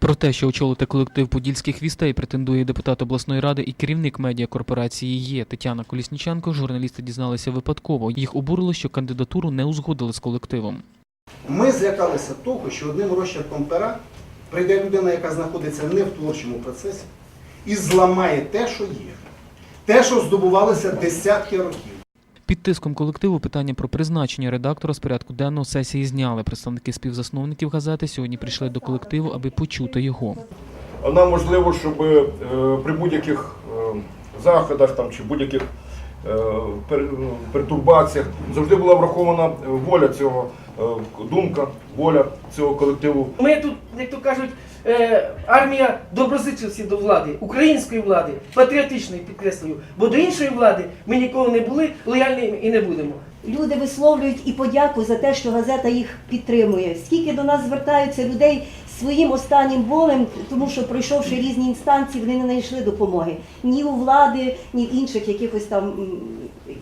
Про те, що очолити колектив подільських вістей, претендує депутат обласної ради і керівник медіакорпорації є Тетяна Колісніченко. Журналісти дізналися випадково. Їх обурило, що кандидатуру не узгодили з колективом. Ми злякалися того, що одним розчерком пера прийде людина, яка знаходиться не в творчому процесі, і зламає те, що є. Те, що здобувалося десятки років. Під тиском колективу питання про призначення редактора з порядку денного сесії зняли. Представники співзасновників газети сьогодні прийшли до колективу, аби почути його. Нам можливо, щоб е, при будь-яких е, заходах там, чи будь-яких пертурбаціях завжди була врахована е, воля цього, е, думка, воля цього колективу. Ми тут, як то кажуть, е, армія доброзичливості до влади, української влади, патріотичної підкреслюю, бо до іншої влади ми ніколи не були лояльними і не будемо. Люди висловлюють і подяку за те, що газета їх підтримує. Скільки до нас звертаються людей своїм останнім болем, тому що пройшовши різні інстанції, вони не знайшли допомоги ні у влади, ні в інших якихось там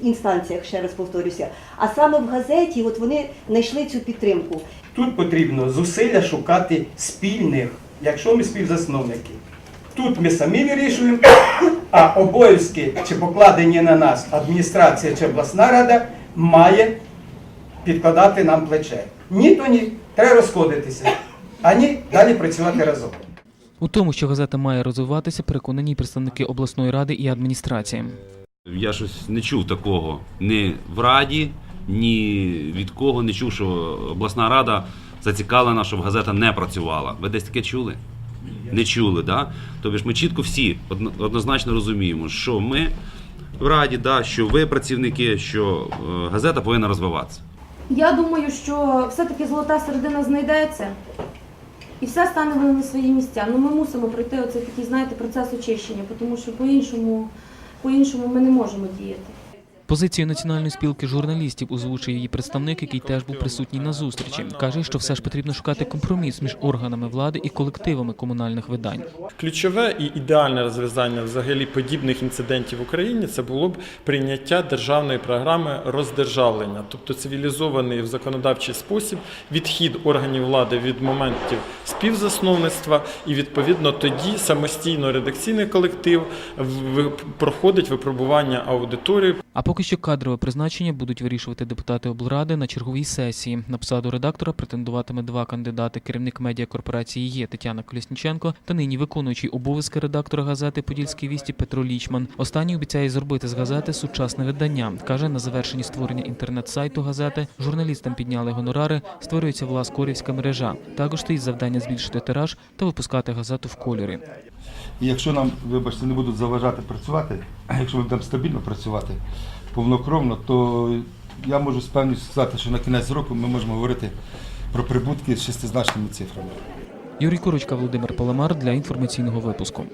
інстанціях, ще раз повторюся. А саме в газеті, от вони знайшли цю підтримку. Тут потрібно зусилля шукати спільних, якщо ми співзасновники. Тут ми самі вирішуємо, а обов'язки чи покладені на нас адміністрація чи обласна рада має підкладати нам плече. Ні, то ні, треба розходитися, а ні, далі працювати разом. У тому, що газета має розвиватися, переконані представники обласної ради і адміністрації. Я щось не чув такого ні в Раді, ні від кого не чув, що обласна рада зацікавлена, щоб газета не працювала. Ви десь таке чули? Не чули, да? Тобто ж ми чітко всі однозначно розуміємо, що ми в Раді, да, що ви працівники, що е, газета повинна розвиватися. Я думаю, що все-таки золота середина знайдеться і все стане воно на свої місця. Ну ми мусимо пройти оцей такий, знаєте, процес очищення, тому що по-іншому, по-іншому ми не можемо діяти. Позицію національної спілки журналістів озвучує її представник, який теж був присутній на зустрічі. каже, що все ж потрібно шукати компроміс між органами влади і колективами комунальних видань. Ключове і ідеальне розв'язання взагалі подібних інцидентів в Україні це було б прийняття державної програми роздержавлення, тобто цивілізований в законодавчий спосіб відхід органів влади від моментів співзасновництва, і відповідно тоді самостійно редакційний колектив в- проходить випробування аудиторії. А поки що кадрове призначення будуть вирішувати депутати облради на черговій сесії. На посаду редактора претендуватиме два кандидати: керівник медіакорпорації є Тетяна Колісніченко та нині виконуючий обов'язки редактора газети Подільські вісті Петро Лічман. Останній обіцяє зробити з газети сучасне видання. каже на завершенні створення інтернет-сайту газети. Журналістам підняли гонорари. Створюється власкорівська мережа. Також стоїть завдання збільшити тираж та випускати газету в кольорі. І якщо нам, вибачте, не будуть заважати працювати, якщо ми будемо стабільно працювати повнокровно, то я можу з певністю сказати, що на кінець року ми можемо говорити про прибутки з шестизначними цифрами. Юрій Курочка, Володимир Паламар для інформаційного випуску.